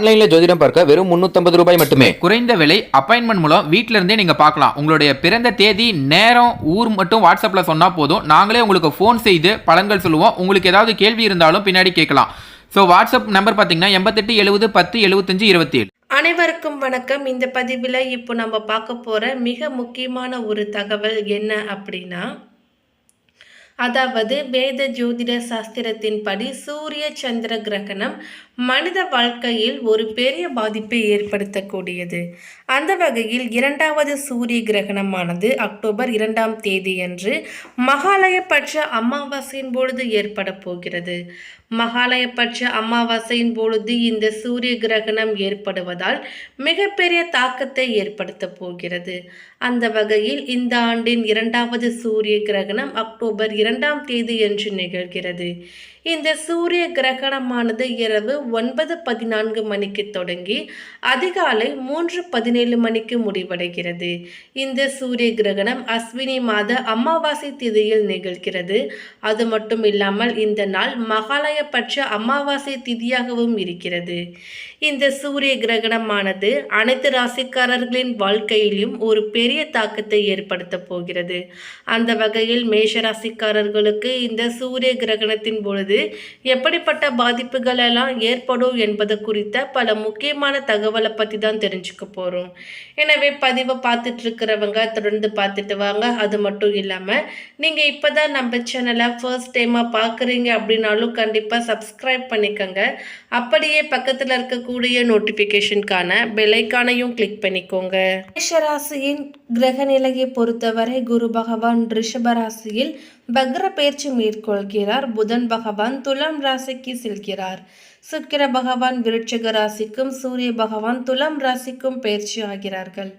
ஆன்லைன்ல ஜோதிடம் பார்க்க வெறும் 350 ரூபாய் மட்டுமே. குறைந்த விலை அப்பாயின்மெண்ட் மூலம் வீட்ல இருந்தே நீங்க பார்க்கலாம். உங்களுடைய பிறந்த தேதி நேரம் ஊர் மட்டும் வாட்ஸ்அப்ல சொன்னா போதும். நாங்களே உங்களுக்கு ஃபோன் செய்து பலன்கள் சொல்லுவோம். உங்களுக்கு ஏதாவது கேள்வி இருந்தாலும் பின்னாடி கேட்கலாம். ஸோ வாட்ஸ்அப் நம்பர் பார்த்தீங்கன்னா எண்பத்தெட்டு எழுபது பத்து எழுபத்தஞ்சு இருபத்தி ஏழு அனைவருக்கும் வணக்கம். இந்த பதிவில் இப்போ நம்ம பார்க்க போகிற மிக முக்கியமான ஒரு தகவல் என்ன அப்படின்னா அதாவது வேத ஜோதிட சாஸ்திரத்தின்படி சூரிய சந்திர கிரகணம் மனித வாழ்க்கையில் ஒரு பெரிய பாதிப்பை ஏற்படுத்தக்கூடியது. அந்த வகையில் இரண்டாவது சூரிய கிரகணமானது அக்டோபர் இரண்டாம் தேதி அன்று மகாலயபட்ச அமாவாசையின் பொழுது ஏற்பட போகிறது. மகாலயபட்ச அமாவாசையின் பொழுது இந்த சூரிய கிரகணம் ஏற்படுவதால் மிகப்பெரிய தாக்கத்தை ஏற்படுத்த போகிறது. அந்த வகையில் இந்த ஆண்டின் இரண்டாவது சூரிய கிரகணம் அக்டோபர் இரண்டாம் தேதி என்று நிகழ்கிறது. இந்த சூரிய கிரகணமானது இரவு ஒன்பது பதினான்கு மணிக்கு தொடங்கி அதிகாலை மூன்று பதினேழு மணிக்கு முடிவடைகிறது. இந்த சூரிய கிரகணம் அஸ்வினி மாத அமாவாசை திதியில் நிகழ்கிறது. அது மட்டும் இல்லாமல் இந்த நாள் மகாலயபட்ச அமாவாசை திதியாகவும் இருக்கிறது. இந்த சூரிய கிரகணமானது அனைத்து ராசிக்காரர்களின் வாழ்க்கையிலும் ஒரு பெரிய தாக்கத்தை ஏற்படுத்த போகிறது. அந்த வகையில் மேஷ ராசிக்காரர்களுக்கு இந்த சூரிய கிரகணத்தின் பொழுது எப்படிப்பட்ட பாதிப்புகள் எல்லாம் ஏற்படும் என்பது குறித்த பல முக்கியமான தகவலை பற்றி தான் தெரிஞ்சுக்க போகிறோம் எனவே பதிவை பார்த்துட்டு இருக்கிறவங்க தொடர்ந்து பார்த்துட்டு வாங்க. அது மட்டும் இல்லாமல் நீங்கள் இப்போ தான் நம்ம சேனலை ஃபர்ஸ்ட் டைமாக பார்க்குறீங்க அப்படின்னாலும் கண்டிப்பாக சப்ஸ்கிரைப் பண்ணிக்கோங்க. அப்படியே பக்கத்தில் இருக்க இருக்கக்கூடிய நோட்டிஃபிகேஷனுக்கான பெலைக்கானையும் கிளிக் பண்ணிக்கோங்க. மேஷராசியின் கிரக நிலையை பொறுத்தவரை குரு பகவான் ரிஷபராசியில் பக்ர பயிற்சி மேற்கொள்கிறார். புதன் பகவான் துலாம் ராசிக்கு செல்கிறார். சுக்கிர பகவான் விருட்சக ராசிக்கும் சூரிய பகவான் துலாம் ராசிக்கும் பயிற்சி ஆகிறார்கள்.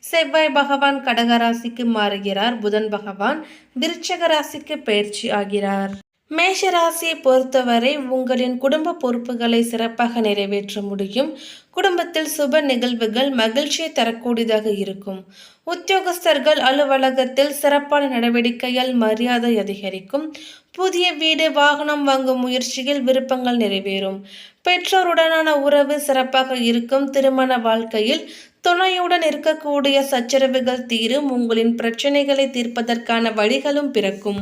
செவ்வாய் பகவான் கடக ராசிக்கு மாறுகிறார். புதன் பகவான் விருட்சக ராசிக்கு பயிற்சி ஆகிறார். மேஷராசியை பொறுத்தவரை உங்களின் குடும்ப பொறுப்புகளை சிறப்பாக நிறைவேற்ற முடியும். குடும்பத்தில் சுப நிகழ்வுகள் மகிழ்ச்சியை தரக்கூடியதாக இருக்கும். உத்தியோகஸ்தர்கள் அலுவலகத்தில் சிறப்பான நடவடிக்கையால் மரியாதை அதிகரிக்கும். புதிய வீடு வாகனம் வாங்கும் முயற்சியில் விருப்பங்கள் நிறைவேறும். பெற்றோருடனான உறவு சிறப்பாக இருக்கும். திருமண வாழ்க்கையில் துணையுடன் இருக்கக்கூடிய சச்சரவுகள் தீரும். உங்களின் பிரச்சனைகளை தீர்ப்பதற்கான வழிகளும் பிறக்கும்.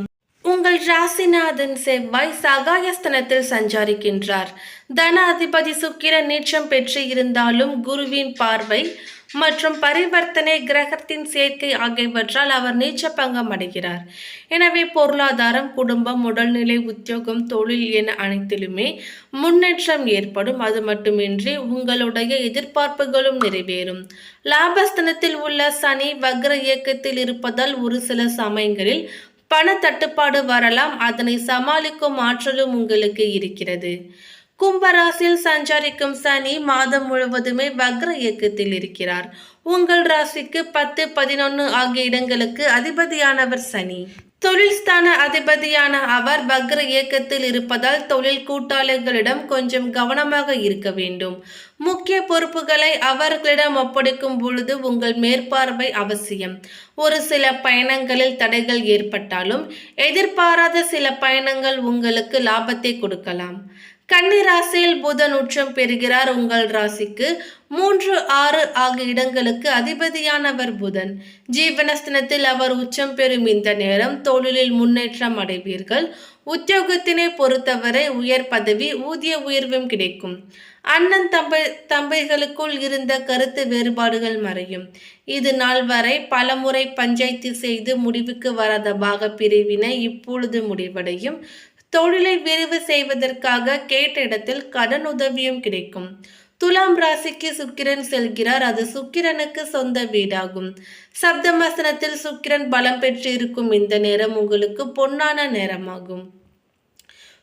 உங்கள் ராசிநாதன் செவ்வாய் சகாயஸ்தனத்தில் சஞ்சாரிக்கின்றார். தன அதிபதி சுக்கிரன் நீச்சம் பெற்று இருந்தாலும் குருவின் பார்வை மற்றும் பரிவர்த்தனை கிரகத்தின் சேர்க்கை ஆகியவற்றால் அவர் நீச்ச பங்கம் அடைகிறார். எனவே பொருளாதாரம் குடும்பம் உடல்நிலை உத்தியோகம் தொழில் என அனைத்திலுமே முன்னேற்றம் ஏற்படும். அது மட்டுமின்றி உங்களுடைய எதிர்பார்ப்புகளும் நிறைவேறும். லாபஸ்தனத்தில் உள்ள சனி வக்ர இயக்கத்தில் இருப்பதால் ஒரு சில சமயங்களில் பணத்தட்டுப்பாடு வரலாம் அதனை சமாளிக்கும் ஆற்றலும் உங்களுக்கு இருக்கிறது. கும்பராசியில் சஞ்சரிக்கும் சனி மாதம் முழுவதுமே வக்ர இயக்கத்தில் இருக்கிறார். உங்கள் ராசிக்கு பத்து பதினொன்று ஆகிய இடங்களுக்கு அதிபதியானவர் சனி. தொழில் ஸ்தான அதிபதியான அவர் வக்ர இயக்கத்தில் இருப்பதால் தொழில் கூட்டாளிகளிடம் கொஞ்சம் கவனமாக இருக்க வேண்டும். முக்கிய பொறுப்புகளை அவர்களிடம் ஒப்படைக்கும் பொழுது உங்கள் மேற்பார்வை அவசியம். ஒரு சில பயணங்களில் தடைகள் ஏற்பட்டாலும் எதிர்பாராத சில பயணங்கள் உங்களுக்கு லாபத்தை கொடுக்கலாம். கன்னி ராசியில் புதன் உச்சம் பெறுகிறார். உங்கள் ராசிக்கு மூன்று ஆறு ஆகிய இடங்களுக்கு அதிபதியானவர் புதன். ஜீவனஸ்தனத்தில் அவர் உச்சம் பெறும் இந்த நேரம் தொழிலில் முன்னேற்றம் அடைவீர்கள். உத்தியோகத்தினை பொறுத்தவரை உயர் பதவி ஊதிய உயர்வும் கிடைக்கும். அண்ணன் தம்பை தம்பைகளுக்குள் இருந்த கருத்து வேறுபாடுகள் மறையும். இது நாள் வரை பலமுறை பஞ்சாயத்து செய்து முடிவுக்கு வராத பாக பிரிவினை இப்பொழுது முடிவடையும். தொழிலை விரிவு செய்வதற்காக கேட்ட இடத்தில் கடன் உதவியும் கிடைக்கும். துலாம் ராசிக்கு சுக்கிரன் செல்கிறார். அது சுக்கிரனுக்கு சொந்த வீடாகும். சப்தமசனத்தில் சுக்கிரன் பலம் பெற்று இருக்கும் இந்த நேரம் உங்களுக்கு பொன்னான நேரமாகும்.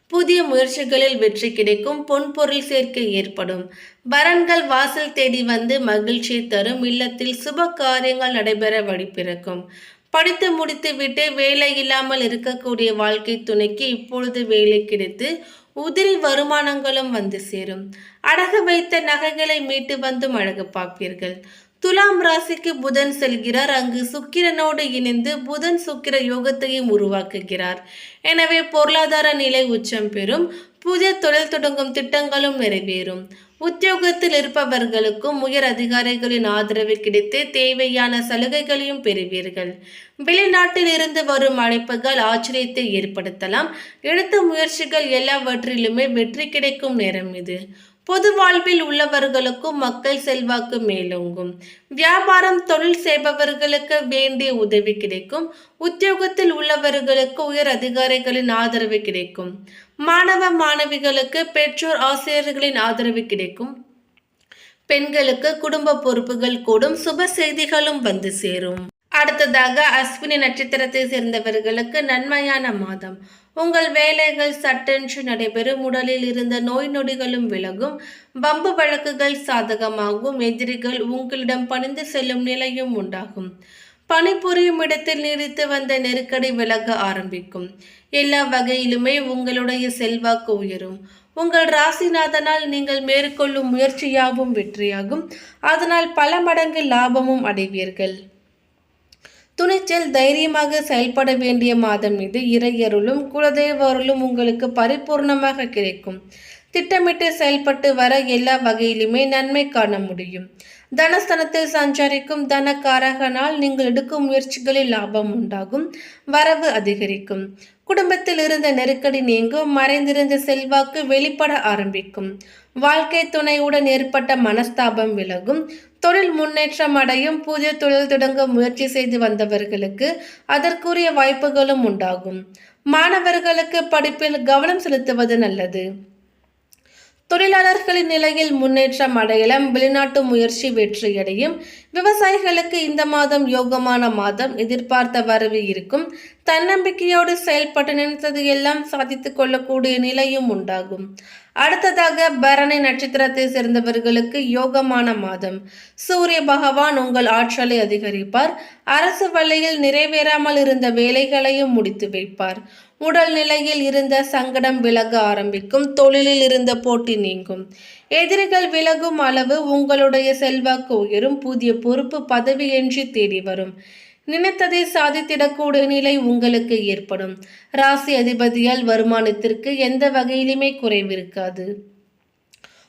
புதிய முயற்சிகளில் வெற்றி கிடைக்கும். பொன்பொருள் சேர்க்கை ஏற்படும். வரன்கள் வாசல் தேடி வந்து மகிழ்ச்சியை தரும். இல்லத்தில் சுப காரியங்கள் நடைபெற வழி பிறக்கும். படித்து முடித்துவிட்டு வேலை இல்லாமல் இருக்கக்கூடிய வாழ்க்கை துணைக்கு இப்பொழுது வேலை கிடைத்து உதிரி வருமானங்களும் வந்து சேரும். அடகு வைத்த நகைகளை மீட்டு வந்தும் அழகு பார்ப்பீர்கள். துலாம் ராசிக்கு புதன் செல்கிறார். அங்கு சுக்கிரனோடு இணைந்து புதன் சுக்கிர யோகத்தையும் உருவாக்குகிறார். எனவே பொருளாதார நிலை உச்சம் பெறும். புதிய தொழில் தொடங்கும் திட்டங்களும் நிறைவேறும். உத்தியோகத்தில் இருப்பவர்களுக்கும் உயர் அதிகாரிகளின் ஆதரவு கிடைத்து தேவையான சலுகைகளையும் பெறுவீர்கள். வெளிநாட்டில் இருந்து வரும் அழைப்புகள் ஆச்சரியத்தை ஏற்படுத்தலாம். எடுத்த முயற்சிகள் எல்லாவற்றிலுமே வெற்றி கிடைக்கும் நேரம் இது. பொது வாழ்வில் உள்ளவர்களுக்கும் மக்கள் செல்வாக்கு மேலோங்கும். வியாபாரம் தொழில் செய்பவர்களுக்கு வேண்டிய உதவி கிடைக்கும். உத்தியோகத்தில் உள்ளவர்களுக்கு உயர் அதிகாரிகளின் ஆதரவு கிடைக்கும். மாணவ மாணவிகளுக்கு பெற்றோர் ஆசிரியர்களின் ஆதரவு கிடைக்கும். பெண்களுக்கு குடும்ப பொறுப்புகள் கூடும். சுப செய்திகளும் வந்து சேரும். அடுத்ததாக அஸ்வினி நட்சத்திரத்தை சேர்ந்தவர்களுக்கு நன்மையான மாதம். உங்கள் வேலைகள் சட்டென்று நடைபெறும். உடலில் இருந்த நோய் நொடிகளும் விலகும். பம்பு வழக்குகள் சாதகமாகும். எதிரிகள் உங்களிடம் பணிந்து செல்லும் நிலையும் உண்டாகும். பணிபுரியும் இடத்தில் நீடித்து வந்த நெருக்கடி விலக ஆரம்பிக்கும். எல்லா வகையிலுமே உங்களுடைய செல்வாக்கு உயரும். உங்கள் ராசிநாதனால் நீங்கள் மேற்கொள்ளும் முயற்சியாகவும் வெற்றியாகும். அதனால் பல மடங்கு லாபமும் அடைவீர்கள். துணிச்சல் தைரியமாக செயல்பட வேண்டிய மாதம் இது. இறையருளும் குலதெய்வ அருளும் உங்களுக்கு பரிபூர்ணமாக கிடைக்கும். திட்டமிட்டு செயல்பட்டு வர எல்லா வகையிலுமே நன்மை காண முடியும். தனஸ்தனத்தில் சஞ்சரிக்கும் தனக்காரகனால் நீங்கள் எடுக்கும் முயற்சிகளில் லாபம் உண்டாகும். வரவு அதிகரிக்கும். குடும்பத்தில் இருந்த நெருக்கடி நீங்கும். மறைந்திருந்த செல்வாக்கு வெளிப்பட ஆரம்பிக்கும். வாழ்க்கை துணையுடன் ஏற்பட்ட மனஸ்தாபம் விலகும். தொழில் முன்னேற்றம் அடையும். புதிய தொழில் தொடங்க முயற்சி செய்து வந்தவர்களுக்கு அதற்குரிய வாய்ப்புகளும் உண்டாகும். மாணவர்களுக்கு படிப்பில் கவனம் செலுத்துவது நல்லது. தொழிலாளர்களின் நிலையில் முன்னேற்றம் அடையலாம். வெளிநாட்டு முயற்சி வெற்றியடையும். விவசாயிகளுக்கு இந்த மாதம் யோகமான மாதம். எதிர்பார்த்த வரவு இருக்கும். தன்னம்பிக்கையோடு செயல்பட்டு நினைத்தது எல்லாம் சாதித்துக் கொள்ளக்கூடிய நிலையும் உண்டாகும். அடுத்ததாக பரணி நட்சத்திரத்தை சேர்ந்தவர்களுக்கு யோகமான மாதம். சூரிய பகவான் உங்கள் ஆற்றலை அதிகரிப்பார். அரசு வழியில் நிறைவேறாமல் இருந்த வேலைகளையும் முடித்து வைப்பார். உடல் நிலையில் இருந்த சங்கடம் விலக ஆரம்பிக்கும் தொழிலில் இருந்த போட்டி நீங்கும். எதிரிகள் விலகும் அளவு உங்களுடைய செல்வாக்கு உயரும் புதிய பொறுப்பு பதவியின்றி தேடி வரும். நினைத்ததை சாதித்திடக்கூடிய நிலை உங்களுக்கு ஏற்படும். ராசி அதிபதியால் வருமானத்திற்கு எந்த வகையிலுமே குறைவிருக்காது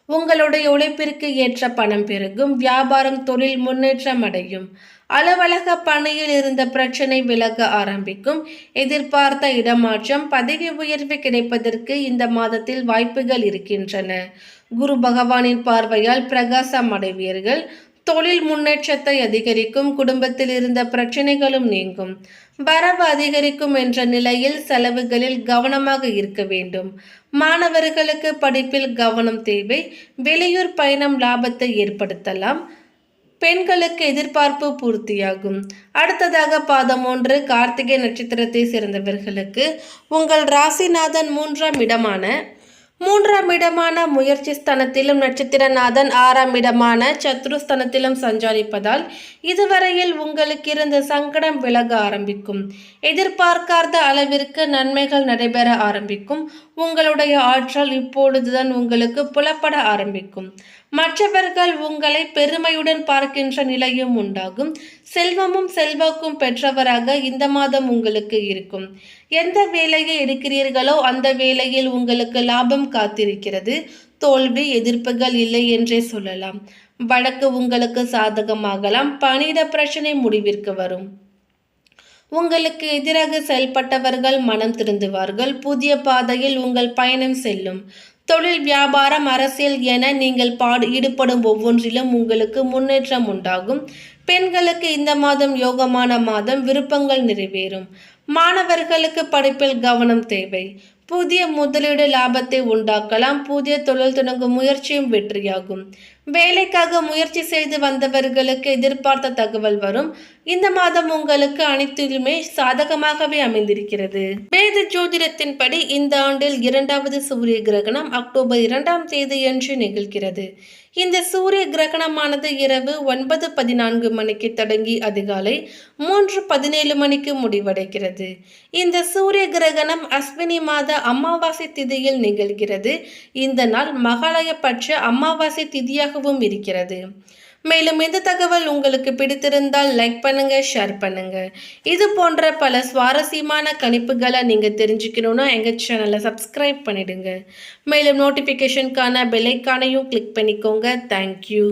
உங்களுடைய உழைப்பிற்கு ஏற்ற பணம் பெருகும் வியாபாரம் தொழில் முன்னேற்றம் அடையும். அலுவலக பணியில் இருந்த பிரச்சனை விலக ஆரம்பிக்கும். எதிர்பார்த்த இடமாற்றம் பதவி உயர்வு கிடைப்பதற்கு இந்த மாதத்தில் வாய்ப்புகள் இருக்கின்றன. குரு பகவானின் பார்வையால் பிரகாசம் அடைவீர்கள். தொழில் முன்னேற்றத்தை அதிகரிக்கும் குடும்பத்தில் இருந்த பிரச்சனைகளும் நீங்கும். வரவு அதிகரிக்கும் என்ற நிலையில் செலவுகளில் கவனமாக இருக்க வேண்டும். மாணவர்களுக்கு படிப்பில் கவனம் தேவை. வெளியூர் பயணம் லாபத்தை ஏற்படுத்தலாம். பெண்களுக்கு எதிர்பார்ப்பு பூர்த்தியாகும். அடுத்ததாக பாதம் ஒன்று கார்த்திகை நட்சத்திரத்தை சேர்ந்தவர்களுக்கு உங்கள் ராசிநாதன் மூன்றாம் இடமான மூன்றாம் இடமான முயற்சி ஸ்தனத்திலும் நட்சத்திரநாதன் ஆறாம் இடமான சத்ருஸ்தனத்திலும் சஞ்சாரிப்பதால் இதுவரையில் உங்களுக்கு இருந்த சங்கடம் விலக ஆரம்பிக்கும். எதிர்பார்க்காத அளவிற்கு நன்மைகள் நடைபெற ஆரம்பிக்கும். உங்களுடைய ஆற்றல் இப்பொழுதுதான் உங்களுக்கு புலப்பட ஆரம்பிக்கும். மற்றவர்கள் உங்களை பெருமையுடன் பார்க்கின்ற நிலையும் உண்டாகும். செல்வமும் செல்வாக்கும் பெற்றவராக இந்த மாதம் உங்களுக்கு இருக்கும். எந்த வேலையை எடுக்கிறீர்களோ அந்த வேலையில் உங்களுக்கு லாபம் காத்திருக்கிறது. தோல்வி எதிர்ப்புகள் இல்லை என்றே சொல்லலாம். வழக்கு உங்களுக்கு சாதகமாகலாம். பணியிட பிரச்சனை முடிவிற்கு வரும். உங்களுக்கு எதிராக செயல்பட்டவர்கள் மனம் திருந்துவார்கள். புதிய பாதையில் உங்கள் பயணம் செல்லும். தொழில் வியாபாரம் அரசியல் என நீங்கள் பாடு ஈடுபடும் ஒவ்வொன்றிலும் உங்களுக்கு முன்னேற்றம் உண்டாகும். பெண்களுக்கு இந்த மாதம் யோகமான மாதம். விருப்பங்கள் நிறைவேறும். மாணவர்களுக்கு படிப்பில் கவனம் தேவை. புதிய முதலீடு லாபத்தை உண்டாக்கலாம். புதிய தொழில் தொடங்கும் முயற்சியும் வெற்றியாகும். வேலைக்காக முயற்சி செய்து வந்தவர்களுக்கு எதிர்பார்த்த தகவல் வரும். இந்த மாதம் உங்களுக்கு அனைத்திலுமே சாதகமாகவே அமைந்திருக்கிறது. வேத ஜோதிடத்தின்படி இந்த ஆண்டில் இரண்டாவது சூரிய கிரகணம் அக்டோபர் இரண்டாம் தேதியன்று நிகழ்கிறது. இந்த சூரிய கிரகணமானது இரவு ஒன்பது பதினான்கு மணிக்கு தொடங்கி அதிகாலை மூன்று பதினேழு மணிக்கு முடிவடைகிறது. இந்த சூரிய கிரகணம் அஸ்வினி மாத அமாவாசை திதியில் நிகழ்கிறது. இந்த நாள் மகாலயப்பட்ச அமாவாசை திதியாக திதியாகவும் இருக்கிறது. மேலும் இந்த தகவல் உங்களுக்கு பிடித்திருந்தால் லைக் பண்ணுங்க ஷேர் பண்ணுங்க. இது போன்ற பல சுவாரஸ்யமான கணிப்புகளை நீங்க தெரிஞ்சுக்கணும்னா எங்க சேனலை சப்ஸ்கிரைப் பண்ணிடுங்க. மேலும் நோட்டிஃபிகேஷனுக்கான பெல்லைக்கானையும் கிளிக் பண்ணிக்கோங்க. தேங்க்யூ